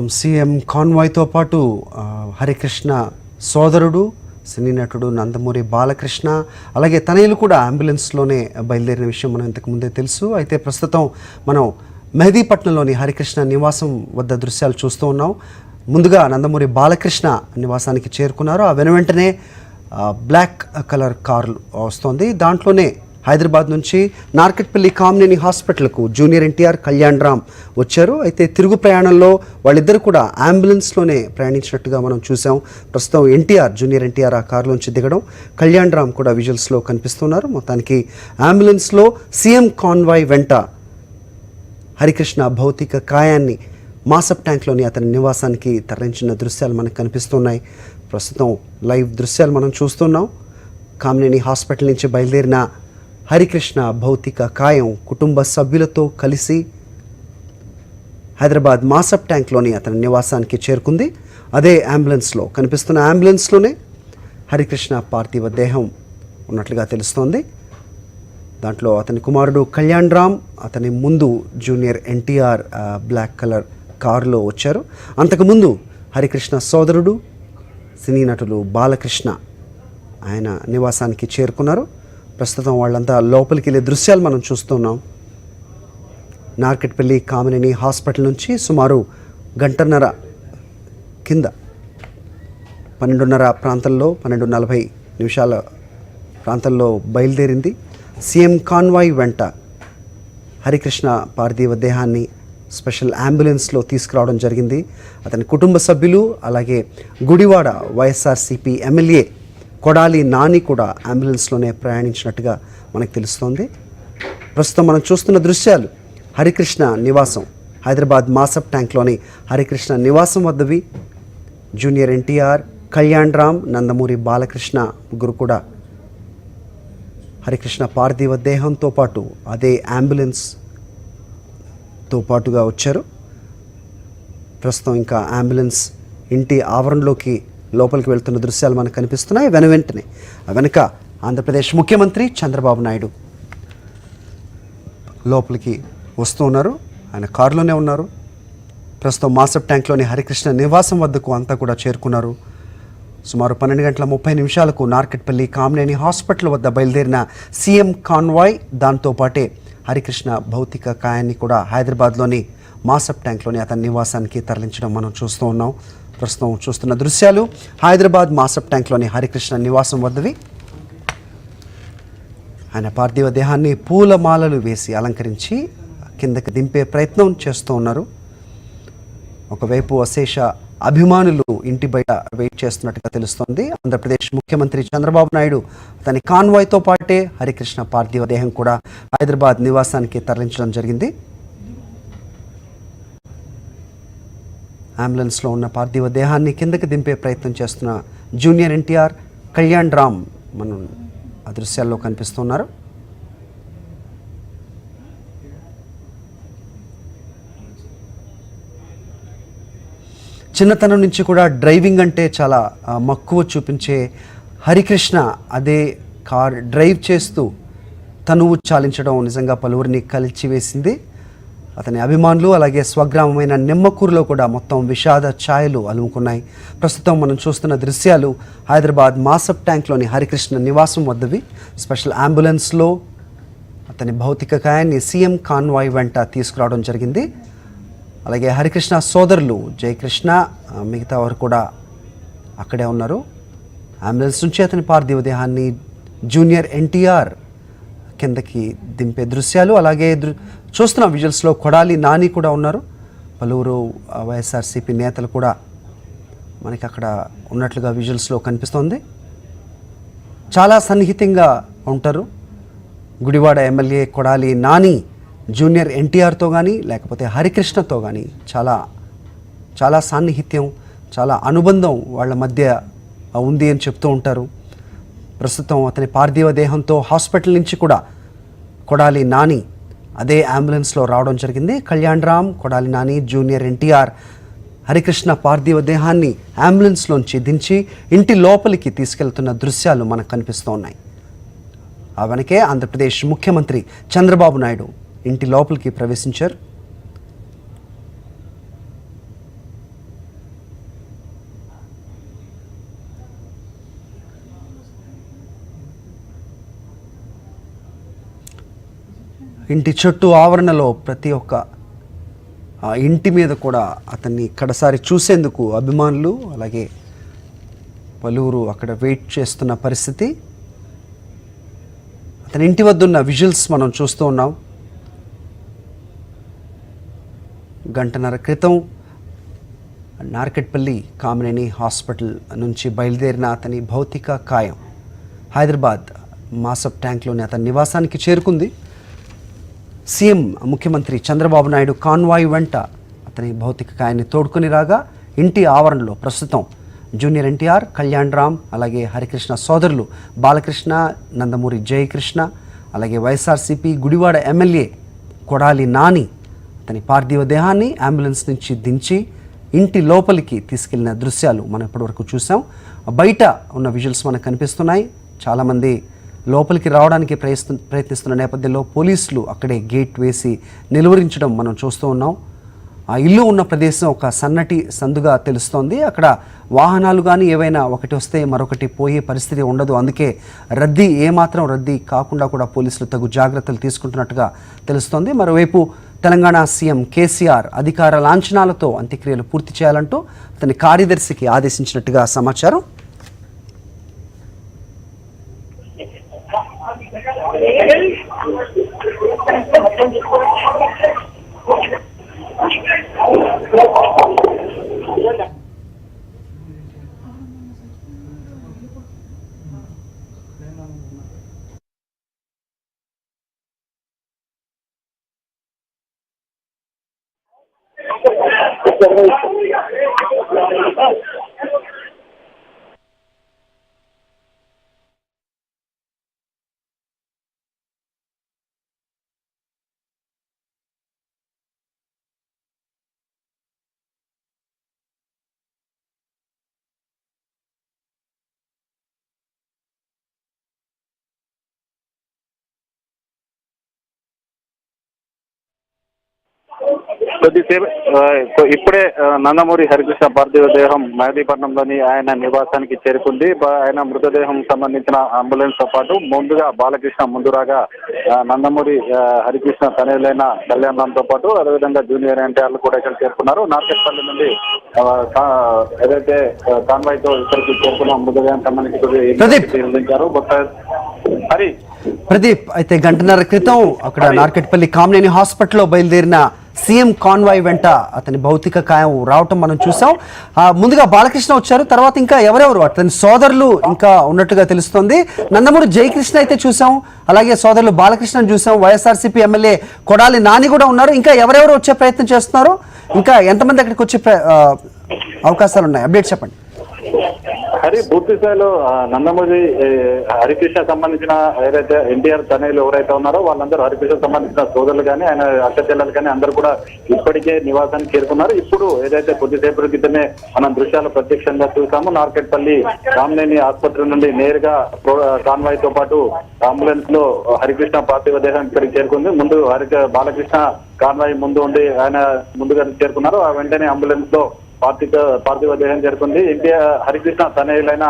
ప్రస్తుతం సీఎం కాన్వాయ్తో పాటు హరికృష్ణ సోదరుడు సినీ నటుడు నందమూరి బాలకృష్ణ అలాగే తనయులు కూడా అంబులెన్స్లోనే బయలుదేరిన విషయం మనం ఇంతకు ముందే తెలుసు. అయితే ప్రస్తుతం మనం మెహదీపట్నంలోని హరికృష్ణ నివాసం వద్ద దృశ్యాలు చూస్తూ ఉన్నాం. ముందుగా నందమూరి బాలకృష్ణ నివాసానికి చేరుకున్నారు. ఆ వెను వెంటనే బ్లాక్ కలర్ కార్ వస్తోంది. దాంట్లోనే హైదరాబాద్ నుంచి నార్కెట్పల్లి కామినేని హాస్పిటల్కు జూనియర్ ఎన్టీఆర్ కళ్యాణ్ రామ్ వచ్చారు. అయితే తిరుగు ప్రయాణంలో వాళ్ళిద్దరు కూడా అంబులెన్స్లోనే ప్రయాణించినట్టుగా మనం చూసాం. ప్రస్తుతం ఎన్టీఆర్ జూనియర్ ఎన్టీఆర్ ఆ కారులోంచి దిగడం. కళ్యాణ్ రామ్ కూడా విజువల్స్లో కనిపిస్తున్నారు. మొత్తానికి అంబులెన్స్లో సీఎం కాన్వాయ్ వెంట హరికృష్ణ భౌతిక కాయాన్ని మాసప్ ట్యాంక్లోని అతని నివాసానికి తరలించిన దృశ్యాలు మనకు కనిపిస్తున్నాయి. ప్రస్తుతం లైవ్ దృశ్యాలు మనం చూస్తున్నాం. కామినేని హాస్పిటల్ నుంచి బయలుదేరిన హరికృష్ణ భౌతిక కాయం కుటుంబ సభ్యులతో కలిసి హైదరాబాద్ మాసప్ ట్యాంక్లోని అతని నివాసానికి చేరుకుంది. అదే అంబులెన్స్లో కనిపిస్తున్న అంబులెన్స్లోనే హరికృష్ణ పార్థివ దేహం ఉన్నట్లుగా తెలుస్తోంది. దాంట్లో అతని కుమారుడు కళ్యాణ్ రామ్ అతని ముందు జూనియర్ ఎన్టీఆర్ బ్లాక్ కలర్ కారులో వచ్చారు. అంతకుముందు హరికృష్ణ సోదరుడు సినీ నటులు బాలకృష్ణ ఆయన నివాసానికి చేరుకున్నారు. ప్రస్తుతం వాళ్ళంతా లోపలికి వెళ్ళే దృశ్యాలు మనం చూస్తున్నాం. నార్కెట్పల్లి కామినేని హాస్పిటల్ నుంచి సుమారు గంటన్నర కింద పన్నెండున్నర ప్రాంతంలో పన్నెండు నలభై నిమిషాల ప్రాంతంలో బయలుదేరింది. సీఎం కాన్వాయ్ వెంట హరికృష్ణ పార్థివ దేహాన్ని స్పెషల్ అంబులెన్స్లో తీసుకురావడం జరిగింది. అతని కుటుంబ సభ్యులు అలాగే గుడివాడ వైఎస్ఆర్సీపీ ఎమ్మెల్యే కొడాలి నాని కూడా అంబులెన్స్లోనే ప్రయాణించినట్టుగా మనకు తెలుస్తోంది. ప్రస్తుతం మనం చూస్తున్న దృశ్యాలు హరికృష్ణ నివాసం హైదరాబాద్ మాసప్ ట్యాంక్లోని హరికృష్ణ నివాసం వద్దవి. జూనియర్ ఎన్టీఆర్ కళ్యాణ్ రామ్ నందమూరి బాలకృష్ణ ముగ్గురు కూడా హరికృష్ణ పార్థివ దేహంతో పాటు అదే అంబులెన్స్తో పాటుగా వచ్చారు. ప్రస్తుతం ఇంకా అంబులెన్స్ ఇంటి ఆవరణలోకి లోపలికి వెళ్తున్న దృశ్యాలు మనకు కనిపిస్తున్నాయి. వెను వెంటనే వెనుక ఆంధ్రప్రదేశ్ ముఖ్యమంత్రి చంద్రబాబు నాయుడు లోపలికి వస్తూ ఉన్నారు. ఆయన కారులోనే ఉన్నారు. ప్రస్తుతం మాసప్ ట్యాంక్లోని హరికృష్ణ నివాసం వద్దకు అంతా కూడా చేరుకున్నారు. సుమారు పన్నెండు గంటల ముప్పై నిమిషాలకు నార్కెట్పల్లి కామినేని హాస్పిటల్ వద్ద బయలుదేరిన సీఎం కాన్వాయ్ దాంతో పాటే హరికృష్ణ భౌతిక కాయాన్ని కూడా హైదరాబాద్లోని మాసప్ ట్యాంక్లోని అతని నివాసానికి తరలించడం మనం చూస్తూ ఉన్నాం. ప్రస్తుతం చూస్తున్న దృశ్యాలు. హైదరాబాద్ మాసప్ ట్యాంక్లోని హరికృష్ణ నివాసం వద్దవి. ఆయన పార్థివ దేహాన్ని పూలమాలలు వేసి అలంకరించి కిందకి దింపే ప్రయత్నం చేస్తూ ఉన్నారు. ఒకవైపు అశేష అభిమానులు ఇంటి బయట వెయిట్ చేస్తున్నట్టుగా తెలుస్తోంది. ఆంధ్రప్రదేశ్ ముఖ్యమంత్రి చంద్రబాబు నాయుడు తన కాన్వాయ్తో పాటే హరికృష్ణ పార్థివ దేహం కూడా హైదరాబాద్ నివాసానికి తరలించడం జరిగింది. అంబులెన్స్లో ఉన్న పార్థివ దేహాన్ని కిందకి దింపే ప్రయత్నం చేస్తున్న జూనియర్ ఎన్టీఆర్ కళ్యాణ్ రామ్ మనం ఆ దృశ్యాల్లో కనిపిస్తున్నారు. చిన్నతనం నుంచి కూడా డ్రైవింగ్ అంటే చాలా మక్కువ చూపించే హరికృష్ణ అదే కార్ డ్రైవ్ చేస్తూ తనువు చాలించడం నిజంగా పలువురిని కలిచివేసింది. అతని అభిమానులు అలాగే స్వగ్రామమైన నిమ్మకూరులో కూడా మొత్తం విషాద ఛాయలు అలుముకున్నాయి. ప్రస్తుతం మనం చూస్తున్న దృశ్యాలు హైదరాబాద్ మాసప్ ట్యాంక్లోని హరికృష్ణ నివాసం వద్దవి. స్పెషల్ అంబులెన్స్లో అతని భౌతిక కాయాన్ని సీఎం కాన్వాయ్ వెంట తీసుకురావడం జరిగింది. అలాగే హరికృష్ణ సోదరులు జయకృష్ణ మిగతా వారు కూడా అక్కడే ఉన్నారు. అంబులెన్స్ నుంచి అతని పార్థివ దేహాన్ని జూనియర్ ఎన్టీఆర్ కిందకి దింపే దృశ్యాలు. అలాగే దృ చూస్తున్న విజువల్స్లో కొడాలి నాని కూడా ఉన్నారు. పలువురు వైఎస్ఆర్సీపీ నేతలు కూడా మనకి అక్కడ ఉన్నట్లుగా విజువల్స్లో కనిపిస్తోంది. చాలా సన్నిహితంగా ఉంటారు. గుడివాడ ఎమ్మెల్యే కొడాలి నాని జూనియర్ ఎన్టీఆర్తో కానీ లేకపోతే హరికృష్ణతో కానీ చాలా చాలా సాన్నిహిత్యం చాలా అనుబంధం వాళ్ళ మధ్య ఉంది అని చెప్తూ ఉంటారు. ప్రస్తుతం అతని పార్థివ దేహంతో హాస్పిటల్ నుంచి కూడా కొడాలి నాని అదే అంబులెన్స్లో రావడం జరిగింది. కళ్యాణ్ రామ్ కొడాలి నాని జూనియర్ ఎన్టీఆర్ హరికృష్ణ పార్థివ దేహాన్ని అంబులెన్స్లోంచి దించి ఇంటి లోపలికి తీసుకెళ్తున్న దృశ్యాలు మనకు కనిపిస్తూ ఉన్నాయి ఆ వెనకే ఆంధ్రప్రదేశ్ ముఖ్యమంత్రి చంద్రబాబు నాయుడు ఇంటి లోపలికి ప్రవేశించారు. ఇంటి చుట్టూ ఆవరణలో ప్రతి ఒక్క ఇంటి మీద కూడా అతన్ని కడసారి చూసేందుకు అభిమానులు అలాగే పలువురు అక్కడ వెయిట్ చేస్తున్న పరిస్థితి. అతని ఇంటి వద్ద ఉన్న విజువల్స్ మనం చూస్తూ ఉన్నాం. గంటన్నర క్రితం నార్కెట్పల్లి కామినేని హాస్పిటల్ నుంచి బయలుదేరిన అతని భౌతిక కాయం హైదరాబాద్ మాసప్ ట్యాంక్లోని అతని నివాసానికి చేరుకుంది. సీఎం ముఖ్యమంత్రి చంద్రబాబు నాయుడు కాన్వాయ్ వెంట అతని భౌతిక కాయాన్ని తోడుకొని రాగా ఇంటి ఆవరణలో ప్రస్తుతం జూనియర్ ఎన్టీఆర్ కళ్యాణ్ రామ్ అలాగే హరికృష్ణ సోదరులు బాలకృష్ణ నందమూరి జయకృష్ణ అలాగే వైఎస్ఆర్సీపీ గుడివాడ ఎమ్మెల్యే కొడాలి నాని అతని పార్థివ దేహాన్ని అంబులెన్స్ నుంచి దించి ఇంటి లోపలికి తీసుకెళ్ళిన దృశ్యాలు మనం ఇప్పటివరకు చూసాం బయట ఉన్న విజువల్స్ మనకు కనిపిస్తున్నాయి. చాలామంది లోపలికి రావడానికి ప్రయత్న ప్రయత్నిస్తున్న నేపథ్యంలో పోలీసులు అక్కడే గేట్ వేసి నిలువరించడం మనం చూస్తూ ఉన్నాం. ఆ ఇల్లు ఉన్న ప్రదేశం ఒక సన్నటి సందుగా తెలుస్తోంది. అక్కడ వాహనాలు కానీ ఏవైనా ఒకటి వస్తే మరొకటి పోయే పరిస్థితి ఉండదు. అందుకే రద్దీ ఏమాత్రం రద్దీ కాకుండా కూడా పోలీసులు తగు జాగ్రత్తలు తీసుకుంటున్నట్టుగా తెలుస్తోంది. మరోవైపు తెలంగాణ సీఎం కేసీఆర్ అధికార లాంఛనాలతో అంత్యక్రియలు పూర్తి చేయాలంటూ అతని కార్యదర్శికి ఆదేశించినట్టుగా సమాచారం. కొద్దిసేపు ఆ, కొ- ఇప్పుడే నందమూరి హరికృష్ణ పార్థివ దేహం మెహదీపట్నంలోని ఆయన నివాసానికి చేరుకుంది. ఆయన మృతదేహం సంబంధించిన అంబులెన్స్తో పాటు ముందుగా బాలకృష్ణ ముందు రాగా ఆ, నందమూరి హరికృష్ణ తనయులైన కళ్యాణంతో పాటు అదేవిధంగా జూనియర్ ఎన్టీఆర్లు కూడా ఇక్కడ చేరుకున్నారు. నార్కెట్పల్లి నుండి ఏదైతే కాన్వాయ్తో ఇక్కడికి చేరుకున్న మృతదేహం సంబంధించి కొద్ది ప్రదీప్. నిర్మించారు బొత్స హరి. ప్రదీప్ అయితే గంటన్నర క్రితం అక్కడ నార్కెట్పల్లి కామినేని హాస్పిటల్లో బయలుదేరిన సీఎం కాన్వాయ్ వెంట అతని భౌతిక కాయం రావటం మనం చూసాం. ముందుగా బాలకృష్ణ వచ్చారు తర్వాత ఇంకా ఎవరెవరు? అతని సోదరులు ఇంకా ఉన్నట్టుగా తెలుస్తోంది. నందమూరి జయకృష్ణ అయితే చూసాం అలాగే సోదరులు బాలకృష్ణను చూసాం. వైఎస్ఆర్సీపీ ఎమ్మెల్యే కొడాలి నాని కూడా ఉన్నారు. ఇంకా ఎవరెవరు వచ్చే ప్రయత్నం చేస్తున్నారు? ఇంకా ఎంతమంది అక్కడికి వచ్చే ప్ర- అవకాశాలు ఉన్నాయి? అప్డేట్ చెప్పండి. హరి పూర్తి స్థాయిలో నందమూరి హరికృష్ణ సంబంధించిన ఏదైతే ఎన్టీఆర్ తనయులు ఎవరైతే ఉన్నారో వాళ్ళందరూ హరికృష్ణ సంబంధించిన సోదరులు కానీ ఆయన అక్క చెల్లెలు కానీ అందరూ కూడా ఇప్పటికే నివాసానికి చేరుకున్నారు. ఇప్పుడు ఏదైతే కొద్దిసేపటి క్రితమే మనం దృశ్యాలు ప్రత్యక్షంగా చూసాము నార్కెట్పల్లి రామనేని ఆసుపత్రి నుండి నేరుగా కాన్వాయ్తో పాటు అంబులెన్స్లో హరికృష్ణ పార్థివ దేహం ఇక్కడికి చేరుకుంది. ముందు హరి బాలకృష్ణ కాన్వాయ్ ముందు ఉండి ఆయన ముందుగా చేరుకున్నారు. ఆ వెంటనే అంబులెన్స్లో పార్థిక పార్థివ దేహం చేరుకుంది ఎన్టీఆర్ హరికృష్ణ తనయులైన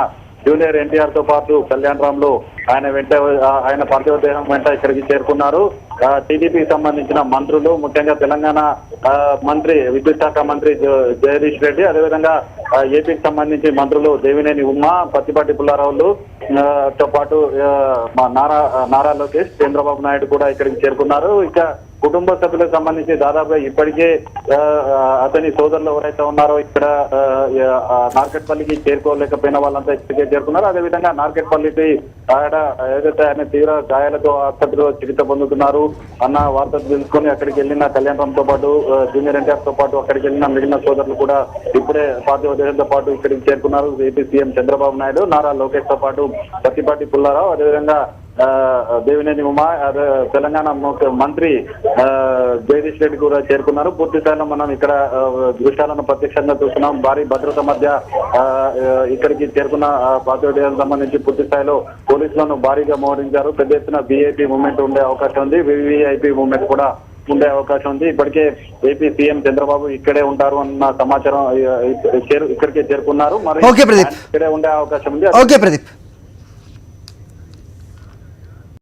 జూనియర్ ఎన్టీఆర్తో పాటు కళ్యాణ్ రామ్ ఆయన వెంట ఆయన పార్థివ దేహం వెంట ఇక్కడికి చేరుకున్నారు. టీడీపీకి సంబంధించిన మంత్రులు ముఖ్యంగా తెలంగాణ ఆ, మంత్రి విద్యుత్ శాఖ మంత్రి జ- జగదీష్ రెడ్డి అదేవిధంగా ఏపీకి సంబంధించి మంత్రులు దేవినేని ఉమ్మ పత్తిపాటి పుల్లారావులు తో పాటు మా నారా నారా లోకేష్ చంద్రబాబు నాయుడు కూడా ఇక్కడికి చేరుకున్నారు. ఇక కుటుంబ సభ్యులకు సంబంధించి దాదాపుగా ఇప్పటికే అతని సోదరులు ఎవరైతే ఉన్నారో ఇక్కడ ఆ, నార్కెట్పల్లికి చేరుకోలేకపోయిన వాళ్ళంతా ఇక్కడికే చేరుకున్నారు. అదేవిధంగా నార్కెట్పల్లికి ఆయన ఏదైతే ఆయన తీవ్ర గాయాలతో ఆసుపత్రిలో చికిత్స పొందుతున్నారు అన్న వార్త తెలుసుకొని అక్కడికి వెళ్ళిన కళ్యాణంతో పాటు జూనియర్ ఎన్టీఆర్తో పాటు అక్కడికి వెళ్ళిన మిగిలిన సోదరులు కూడా ఇప్పుడే పార్టీ దేశంతో పాటు ఇక్కడికి చేరుకున్నారు. ఏపీ సీఎం చంద్రబాబు నాయుడు నారా లోకేష్తో పాటు పత్తిపాటి పుల్లారావు అదేవిధంగా ఆ, దేవినేని ఉమా తెలంగాణ మంత్రి జగదీష్ రెడ్డి కూడా చేరుకున్నారు. పూర్తి స్థాయిలో మనం ఇక్కడ దృశ్యాలను ప్రత్యక్షంగా చూస్తున్నాం. భారీ భద్రత మధ్య ఇక్కడికి చేరుకున్న పాత్రికేయులకు సంబంధించి పూర్తి స్థాయిలో పోలీసులను భారీగా మోహరించారు. పెద్ద ఎత్తున విఐపి మూవ్మెంట్ ఉండే అవకాశం ఉంది. వివిఐపి మూవ్మెంట్ కూడా ఉండే అవకాశం ఉంది. ఇప్పటికే ఏపీ సీఎం చంద్రబాబు ఇక్కడే ఉంటారు అన్న సమాచారం ఇక్కడికే చేరుకున్నారు. మరి. ఇక్కడే ఉండే అవకాశం ఉంది. ఓకే ప్రదీప్.